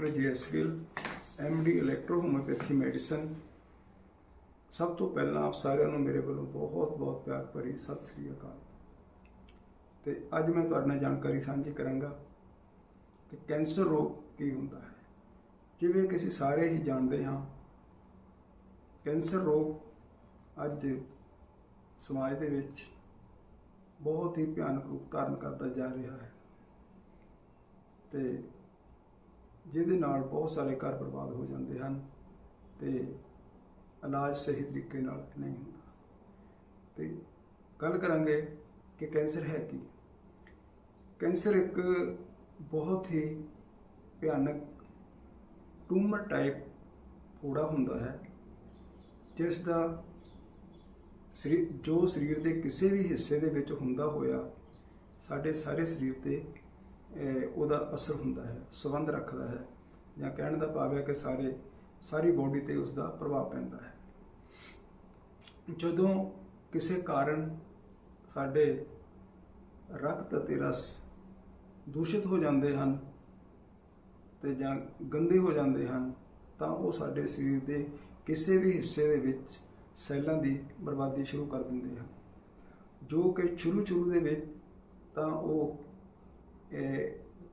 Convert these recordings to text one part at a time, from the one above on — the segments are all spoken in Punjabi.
Doctor GS Gill MD electro homeopathy medicine ਸਭ ਤੋਂ ਪਹਿਲਾਂ ਆਪ ਸਾਰਿਆਂ ਨੂੰ ਮੇਰੇ ਵੱਲੋਂ ਬਹੁਤ ਬਹੁਤ ਪਿਆਰ ਭਰੀ ਸਤਿ ਸ੍ਰੀ ਅਕਾਲ। ਤੇ ਅੱਜ ਮੈਂ ਤੁਹਾਡੇ ਨਾਲ ਜਾਣਕਾਰੀ ਸਾਂਝੀ ਕਰਾਂਗਾ ਕਿ ਕੈਂਸਰ ਰੋਗ ਕੀ ਹੁੰਦਾ ਹੈ। ਜਿਵੇਂ ਕਿ ਅਸੀਂ ਸਾਰੇ ਹੀ ਜਾਣਦੇ ਹਾਂ, ਕੈਂਸਰ ਰੋਗ ਅੱਜ ਸਮਾਜ ਦੇ ਵਿੱਚ ਬਹੁਤ ਹੀ ਭਿਆਨਕ ਰੂਪ ਧਾਰਨ ਕਰਦਾ ਜਾ ਰਿਹਾ ਹੈ। ਤੇ ਜਿਹਦੇ ਨਾਲ ਬਹੁਤ ਸਾਰੇ ਘਰ ਬਰਬਾਦ ਹੋ ਜਾਂਦੇ ਹਨ ਤੇ ਇਲਾਜ ਸਹੀ ਤਰੀਕੇ ਨਾਲ ਨਹੀਂ ਹੁੰਦਾ। ਤੇ ਗੱਲ ਕਰਾਂਗੇ ਕਿ ਕੈਂਸਰ ਹੈ ਕੀ। ਕੈਂਸਰ ਇੱਕ ਬਹੁਤ ਹੀ ਭਿਆਨਕ ਟਿਊਮਰ ਟਾਈਪ ਫੋੜਾ ਹੁੰਦਾ ਹੈ ਜਿਸ ਦਾ ਸਰੀਰ ਜੋ ਸਰੀਰ ਦੇ ਕਿਸੇ ਵੀ ਹਿੱਸੇ ਦੇ ਵਿੱਚ ਹੁੰਦਾ ਹੋਇਆ ਸਾਡੇ ਸਾਰੇ ਸਰੀਰ ਤੇ ਉਹਦਾ ਅਸਰ ਹੁੰਦਾ ਹੈ, ਸੰਬੰਧ ਰੱਖਦਾ ਹੈ ਜਾਂ ਕਹਿਣ ਦਾ ਭਾਵ ਹੈ ਕਿ ਸਾਰੇ, ਸਾਰੀ ਬੋਡੀ ਤੇ ਉਸ ਦਾ ਪ੍ਰਭਾਵ ਪੈਂਦਾ ਹੈ। ਜਦੋਂ ਕਿਸੇ ਕਾਰਨ ਸਾਡੇ ਰਕਤ ਅਤੇ ਰਸ ਦੂਸ਼ਿਤ ਹੋ ਜਾਂਦੇ ਹਨ ਤੇ ਜਾਂ ਗੰਦੇ ਹੋ ਜਾਂਦੇ ਹਨ, ਤਾਂ ਉਹ ਸਾਡੇ ਸਰੀਰ ਦੇ ਕਿਸੇ ਵੀ ਹਿੱਸੇ ਦੇ ਵਿੱਚ ਸੈੱਲਾਂ ਦੀ ਬਰਬਾਦੀ ਸ਼ੁਰੂ ਕਰ ਦਿੰਦੇ ਹਨ। ਜੋ ਕਿ ਸ਼ੁਰੂ ਸ਼ੁਰੂ ਦੇ ਵਿੱਚ ਤਾਂ ਉਹ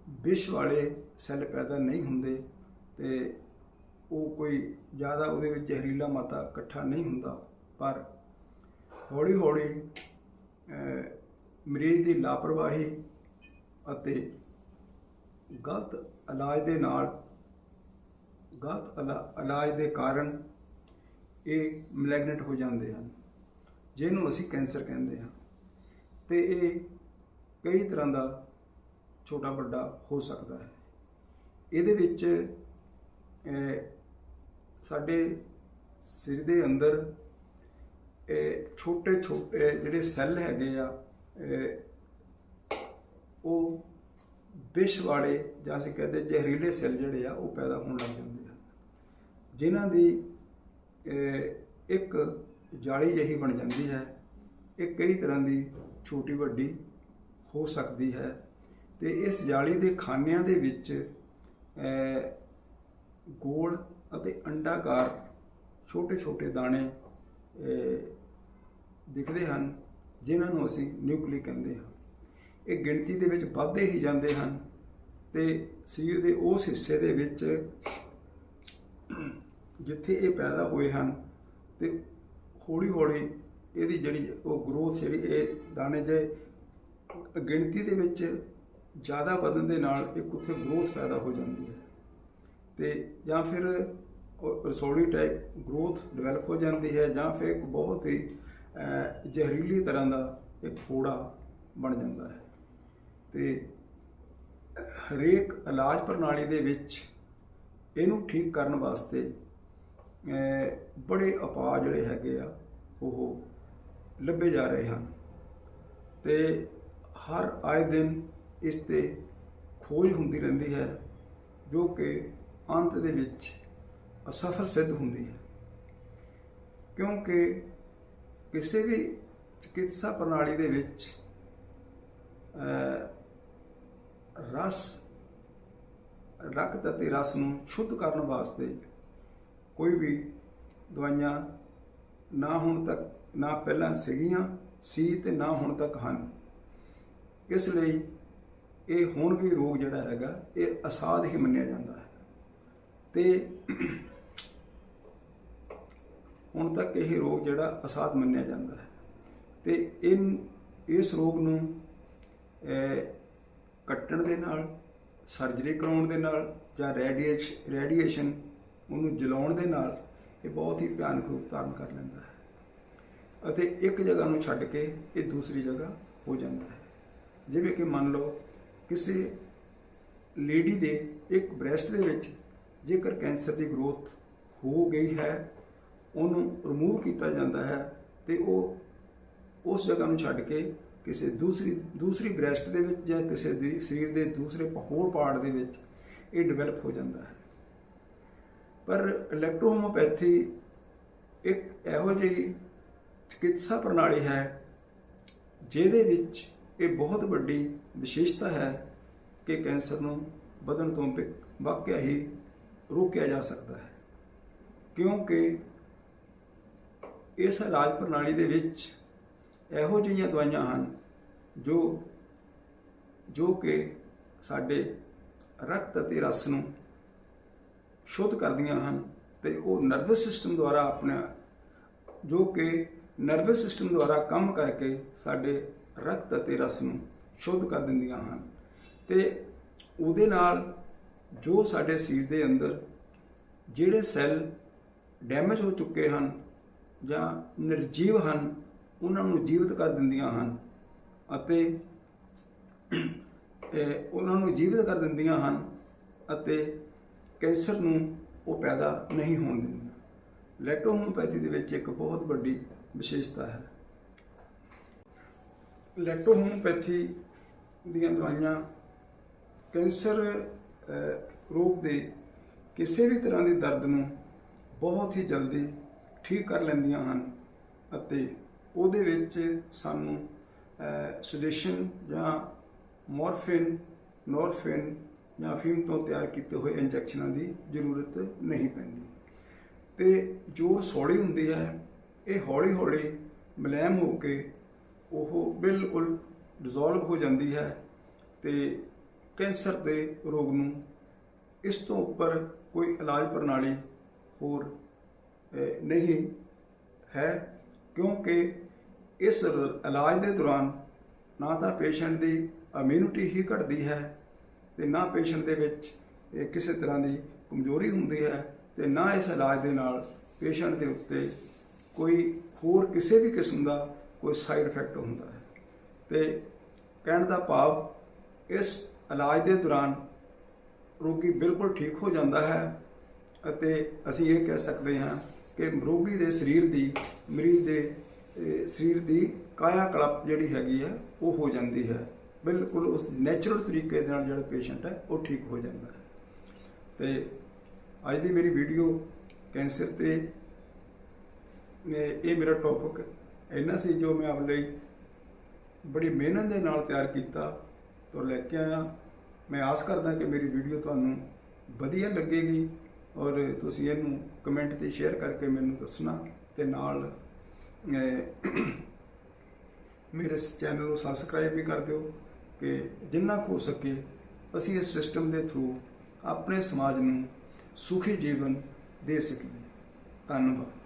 ਵਿਸ਼ ਵਾਲੇ ਸੈੱਲ ਪੈਦਾ ਨਹੀਂ ਹੁੰਦੇ ਤੇ ਉਹ ਕੋਈ ਜ਼ਿਆਦਾ ਉਹਦੇ ਵਿੱਚ ਜ਼ਹਿਰੀਲਾ ਮਾਤਾ ਇਕੱਠਾ ਨਹੀਂ ਹੁੰਦਾ, ਪਰ ਹੌਲੀ ਹੌਲੀ ਮਰੀਜ਼ ਦੀ ਲਾਪਰਵਾਹੀ ਅਤੇ ਗਲਤ ਇਲਾਜ ਦੇ ਨਾਲ, ਗਲਤ ਇਲਾ- ਇਲਾਜ ਦੇ ਕਾਰਨ ਇਹ ਮੈਲੈਗਨੈਂਟ ਹੋ ਜਾਂਦੇ ਹਨ, ਜਿਹਨੂੰ ਅਸੀਂ ਕੈਂਸਰ ਕਹਿੰਦੇ ਹਾਂ। ਤੇ ਇਹ ਕਈ ਤਰ੍ਹਾਂ ਦਾ ਛੋਟਾ ਵੱਡਾ ਹੋ ਸਕਦਾ ਹੈ। ਇਹਦੇ ਵਿੱਚ ਸਾਡੇ ਸਿਰ ਦੇ ਅੰਦਰ ਛੋਟੇ ਛੋਟੇ ਜਿਹੜੇ ਸੈੱਲ ਹੈਗੇ ਆ ਉਹ ਵਿਸ਼ ਵਾਲੇ ਜਾਂ ਅਸੀਂ ਕਹਿੰਦੇ ਜ਼ਹਿਰੀਲੇ ਸੈੱਲ ਜਿਹੜੇ ਆ, ਉਹ ਪੈਦਾ ਹੋਣ ਲੱਗ ਜਾਂਦੇ ਹਨ। ਜਿਨ੍ਹਾਂ ਦੀ ਇੱਕ ਜਾਲੀ ਜਿਹੀ ਬਣ ਜਾਂਦੀ ਹੈ। ਇਹ ਕਈ ਤਰ੍ਹਾਂ ਦੀ ਛੋਟੀ ਵੱਡੀ ਹੋ ਸਕਦੀ ਹੈ। ਤੇ ਇਸ ਜਾਲੀ ਦੇ ਖਾਨਿਆਂ ਦੇ ਵਿੱਚ ਗੋਲ ਅਤੇ ਅੰਡਾਕਾਰ ਛੋਟੇ ਛੋਟੇ ਦਾਣੇ ਦਿਖਦੇ ਹਨ, ਜਿਨ੍ਹਾਂ ਨੂੰ ਅਸੀਂ ਨਿਊਕਲੀ ਕਹਿੰਦੇ ਹਾਂ। ਇਹ ਗਿਣਤੀ ਦੇ ਵਿੱਚ ਵੱਧਦੇ ਹੀ ਜਾਂਦੇ ਹਨ ਤੇ ਸਰੀਰ ਦੇ ਉਸ ਹਿੱਸੇ ਦੇ ਵਿੱਚ ਜਿੱਥੇ ਇਹ ਪੈਦਾ ਹੋਏ ਹਨ ਤੇ ਹੌਲੀ ਹੌਲੀ ਇਹਦੀ ਜਿਹੜੀ ਉਹ ਗਰੋਥ ਜਿਹੜੀ ਇਹ ਦਾਣੇ ਜੇ ਗਿਣਤੀ ਦੇ ਵਿੱਚ ਜ਼ਿਆਦਾ ਵਧਣ ਦੇ ਨਾਲ ਇੱਕ ਉੱਥੇ ਗਰੋਥ ਪੈਦਾ ਹੋ ਜਾਂਦੀ ਹੈ। ਤੇ ਜਾਂ ਫਿਰ ਉਹ ਰਸੋਲੀ ਟਾਈਪ ਗਰੋਥ ਡਿਵੈਲਪ ਹੋ ਜਾਂਦੀ ਹੈ ਜਾਂ ਫਿਰ ਇੱਕ ਬਹੁਤ ਹੀ ਜ਼ਹਿਰੀਲੀ ਤਰ੍ਹਾਂ ਦਾ ਇੱਕ ਫੋੜਾ ਬਣ ਜਾਂਦਾ ਹੈ। ਤੇ ਹਰੇਕ ਇਲਾਜ ਪ੍ਰਣਾਲੀ ਦੇ ਵਿੱਚ ਇਹਨੂੰ ਠੀਕ ਕਰਨ ਵਾਸਤੇ ਬੜੇ ਉਪਾਅ ਜਿਹੜੇ ਹੈਗੇ ਆ, ਉਹ ਲੱਭੇ ਜਾ ਰਹੇ ਹਨ। ਤੇ ਹਰ ਆਏ ਦਿਨ ਇਸ ਤੇ ਖੋਜ ਹੁੰਦੀ ਰਹਿੰਦੀ ਹੈ, ਜੋ ਕਿ ਅੰਤ ਦੇ ਵਿੱਚ ਅਸਫਲ ਸਿੱਧ ਹੁੰਦੀ ਹੈ। ਕਿਉਂਕਿ ਕਿਸੇ ਵੀ ਚਿਕਿਤਸਾ ਪ੍ਰਣਾਲੀ ਦੇ ਵਿੱਚ ਰਸ, ਰਕਤ ਅਤੇ ਰਸ ਨੂੰ ਸ਼ੁੱਧ ਕਰਨ ਵਾਸਤੇ ਕੋਈ ਵੀ ਦਵਾਈਆਂ ਨਾ ਹੁਣ ਤੱਕ, ਨਾ ਪਹਿਲਾਂ ਸੀਗੀਆਂ, ਸੀ ਤੇ ਨਾ ਹੁਣ ਤੱਕ ਹਨ। ਇਸ ਲਈ ਇਹ ਹੁਣ ਵੀ ਰੋਗ ਜਿਹੜਾ ਹੈਗਾ, ਇਹ ਅਸਾਧ ਹੀ ਮੰਨਿਆ ਜਾਂਦਾ ਹੈ। ਤੇ ਹੁਣ ਤੱਕ ਇਹ ਰੋਗ ਜਿਹੜਾ ਅਸਾਧ ਮੰਨਿਆ ਜਾਂਦਾ ਹੈ। ਤੇ ਇਨ, ਇਸ ਰੋਗ ਨੂੰ ਕੱਟਣ ਦੇ ਨਾਲ ਸਰਜਰੀ ਕਰਾਉਣ ਦੇ ਨਾਲ ਜਾਂ ਰੇਡੀਏਸ਼ਨ ਰੇਡੀਏਸ਼ਨ ਉਹਨੂੰ ਜਲਾਉਣ ਦੇ ਨਾਲ ਇਹ ਬਹੁਤ ਹੀ ਭਿਆਨਕ ਰੂਪ ਧਾਰਨ ਕਰ ਲੈਂਦਾ ਹੈ। ਅਤੇ ਇੱਕ ਜਗ੍ਹਾ ਨੂੰ ਛੱਡ ਕੇ ਇਹ ਦੂਸਰੀ ਜਗ੍ਹਾ ਹੋ ਜਾਂਦਾ ਹੈ। ਜਿਵੇਂ ਕਿ ਮੰਨ ਲਓ ਕਿਸੇ ਲੇਡੀ ਦੇ ਇੱਕ ਬ੍ਰੈਸਟ ਦੇ ਵਿੱਚ ਜੇਕਰ ਕੈਂਸਰ ਦੀ ਗਰੋਥ ਹੋ ਗਈ ਹੈ, ਉਹਨੂੰ ਰਿਮੂਵ ਕੀਤਾ ਜਾਂਦਾ ਹੈ ਤੇ ਉਹ ਉਸ ਜਗ੍ਹਾ ਨੂੰ ਛੱਡ ਕੇ ਕਿਸੇ ਦੂਸਰੀ ਦੂਸਰੀ ਬ੍ਰੈਸਟ ਦੇ ਵਿੱਚ ਜਾਂ ਕਿਸੇ ਦੀ ਸਰੀਰ ਦੇ ਦੂਸਰੇ ਹੋਰ ਪਾਰਟ ਦੇ ਵਿੱਚ ਇਹ ਡਿਵੈਲਪ ਹੋ ਜਾਂਦਾ ਹੈ। ਪਰ ਇਲੈਕਟ੍ਰੋਹੋਮੋਪੈਥੀ ਇੱਕ ਇਹੋ ਜਿਹੀ ਚਿਕਿਤਸਾ ਪ੍ਰਣਾਲੀ ਹੈ, ਜਿਹਦੇ ਵਿੱਚ ਇਹ ਬਹੁਤ ਵੱਡੀ ਵਿਸ਼ੇਸ਼ਤਾ ਹੈ ਕਿ ਕੈਂਸਰ ਨੂੰ ਵਧਣ ਤੋਂ ਪਿ- ਵਾਕਿਆ ਹੀ ਰੋਕਿਆ ਜਾ ਸਕਦਾ ਹੈ। ਕਿਉਂਕਿ ਇਸ ਇਲਾਜ ਪ੍ਰਣਾਲੀ ਦੇ ਵਿੱਚ ਇਹੋ ਜਿਹੀਆਂ ਦਵਾਈਆਂ ਹਨ ਜੋ ਜੋ ਕਿ ਸਾਡੇ ਰਕਤ ਅਤੇ ਰਸ ਨੂੰ ਸ਼ੁੱਧ ਕਰਦੀਆਂ ਹਨ ਤੇ ਉਹ ਨਰਵਸ ਸਿਸਟਮ ਦੁਆਰਾ ਆਪਣਾ, ਜੋ ਕਿ ਨਰਵਸ ਸਿਸਟਮ ਦੁਆਰਾ ਕੰਮ ਕਰਕੇ ਸਾਡੇ ਰਕਤ ਅਤੇ ਰਸ ਨੂੰ ਸ਼ੁੱਧ ਕਰ ਦਿੰਦੀਆਂ ਹਨ। ਤੇ ਉਹਦੇ ਨਾਲ ਜੋ ਸਾਡੇ ਸਰੀਰ ਦੇ ਅੰਦਰ ਜਿਹੜੇ ਸੈੱਲ ਡੈਮੇਜ ਹੋ ਚੁੱਕੇ ਹਨ ਜਾਂ ਨਿਰਜੀਵ ਹਨ, ਉਹਨਾਂ ਨੂੰ ਜੀਵਤ ਕਰ ਦਿੰਦੀਆਂ ਹਨ ਅਤੇ ਉਹਨਾਂ ਨੂੰ ਜੀਵਤ ਕਰ ਦਿੰਦੀਆਂ ਹਨ ਅਤੇ ਕੈਂਸਰ ਨੂੰ ਉਹ ਪੈਦਾ ਨਹੀਂ ਹੋਣ ਦਿੰਦੀਆਂ। ਲੈਟੋਹੋਮੋਪੈਥੀ ਦੇ ਵਿੱਚ ਇੱਕ ਬਹੁਤ ਵੱਡੀ ਵਿਸ਼ੇਸ਼ਤਾ ਹੈ। ਲੈਕਟੋਹੋਮੋਪੈਥੀ ਦੀਆਂ ਦਵਾਈਆਂ, ਕੈਂਸਰ ਰੋਗ ਦੇ ਕਿਸੇ ਵੀ ਤਰ੍ਹਾਂ ਦੇ ਦਰਦ ਨੂੰ ਬਹੁਤ ਹੀ ਜਲਦੀ ਠੀਕ ਕਰ ਲੈਂਦੀਆਂ ਹਨ ਅਤੇ ਉਹਦੇ ਵਿੱਚ ਸਾਨੂੰ ਸੈਡੇਸ਼ਨ ਜਾਂ ਮੋਰਫਿਨ ਨੋਰਫਿਨ ਜਾਂ ਅਫੀਮ ਤੋਂ ਤਿਆਰ ਕੀਤੇ ਹੋਏ ਇੰਜੈਕਸ਼ਨਾਂ ਦੀ ਜ਼ਰੂਰਤ ਨਹੀਂ ਪੈਂਦੀ। ਤੇ ਜੋ ਸੌੜੀ ਹੁੰਦੀ ਹੈ, ਇਹ ਹੌਲੀ ਹੌਲੀ ਮਲੈਮ ਹੋ ਕੇ ਉਹ ਬਿਲਕੁਲ ਡਿਸੋਲਵ ਹੋ ਜਾਂਦੀ ਹੈ ਤੇ ਕੈਂਸਰ ਦੇ ਰੋਗ ਨੂੰ ਇਸ ਤੋਂ ਉੱਪਰ ਕੋਈ ਇਲਾਜ ਪ੍ਰਣਾਲੀ ਹੋਰ ਨਹੀਂ ਹੈ, ਕਿਉਂਕਿ ਇਸ ਇਲਾਜ ਦੇ ਦੌਰਾਨ ਨਾ ਤਾਂ ਪੇਸ਼ੈਂਟ ਦੀ ਇਮਿਊਨਿਟੀ ਹੀ ਘਟਦੀ ਹੈ ਤੇ ਨਾ ਪੇਸ਼ੈਂਟ ਦੇ ਵਿੱਚ ਕਿਸੇ ਤਰ੍ਹਾਂ ਦੀ ਕਮਜ਼ੋਰੀ ਹੁੰਦੀ ਹੈ ਤੇ ਨਾ ਇਸ ਇਲਾਜ ਦੇ ਨਾਲ ਪੇਸ਼ੈਂਟ ਦੇ ਉੱਤੇ ਕੋਈ ਹੋਰ ਕਿਸੇ ਵੀ ਕਿਸਮ ਦਾ ਕੋਈ ਸਾਈਡ ਇਫੈਕਟ ਹੁੰਦਾ ਹੈ। ਤੇ ਕਹਿਣ ਦਾ ਭਾਵ ਇਸ ਇਲਾਜ ਦੇ ਦੌਰਾਨ ਰੋਗੀ ਬਿਲਕੁਲ ਠੀਕ ਹੋ ਜਾਂਦਾ ਹੈ ਅਤੇ ਅਸੀਂ ਇਹ ਕਹਿ ਸਕਦੇ ਹਾਂ ਕਿ ਰੋਗੀ ਦੇ ਸਰੀਰ ਦੀ, ਮਰੀਜ਼ ਦੇ ਸਰੀਰ ਦੀ ਕਾਇਆ ਕਲਪ ਜਿਹੜੀ ਹੈਗੀ ਹੈ ਉਹ ਹੋ ਜਾਂਦੀ ਹੈ। ਬਿਲਕੁਲ ਉਸ ਨੈਚੁਰਲ ਤਰੀਕੇ ਦੇ ਨਾਲ ਜਿਹੜਾ ਪੇਸ਼ੈਂਟ ਹੈ, ਉਹ ਠੀਕ ਹੋ ਜਾਂਦਾ ਹੈ। ਤੇ ਅੱਜ ਦੀ ਮੇਰੀ ਵੀਡੀਓ ਕੈਂਸਰ ਤੇ ਇਹ ਇਹ ਮੇਰਾ ਟੌਪਿਕ ਇੰਨਾ ਸੀ ਜੋ ਮੈਂ ਆਪ ਲਈ ਬੜੀ ਮਿਹਨਤ ਦੇ ਨਾਲ ਤਿਆਰ ਕੀਤਾ ਤੋਂ ਲੈ ਕੇ ਆਇਆ। ਮੈਂ ਆਸ ਕਰਦਾ ਕਿ ਮੇਰੀ ਵੀਡੀਓ ਤੁਹਾਨੂੰ ਵਧੀਆ ਲੱਗੇਗੀ ਔਰ ਤੁਸੀਂ ਇਹਨੂੰ ਕਮੈਂਟ ਤੇ ਸ਼ੇਅਰ ਕਰਕੇ ਮੈਨੂੰ ਦੱਸਣਾ ਤੇ ਨਾਲ ਮੇਰੇ ਇਸ ਚੈਨਲ ਨੂੰ ਸਬਸਕ੍ਰਾਈਬ ਵੀ ਕਰ ਦਿਓ ਕਿ ਜਿੰਨਾ ਕੁ ਹੋ ਸਕੇ ਅਸੀਂ ਇਸ ਸਿਸਟਮ ਦੇ ਥਰੂ ਆਪਣੇ ਸਮਾਜ ਨੂੰ ਸੁਖੀ ਜੀਵਨ ਦੇ ਸਕੀਏ। ਧੰਨਵਾਦ।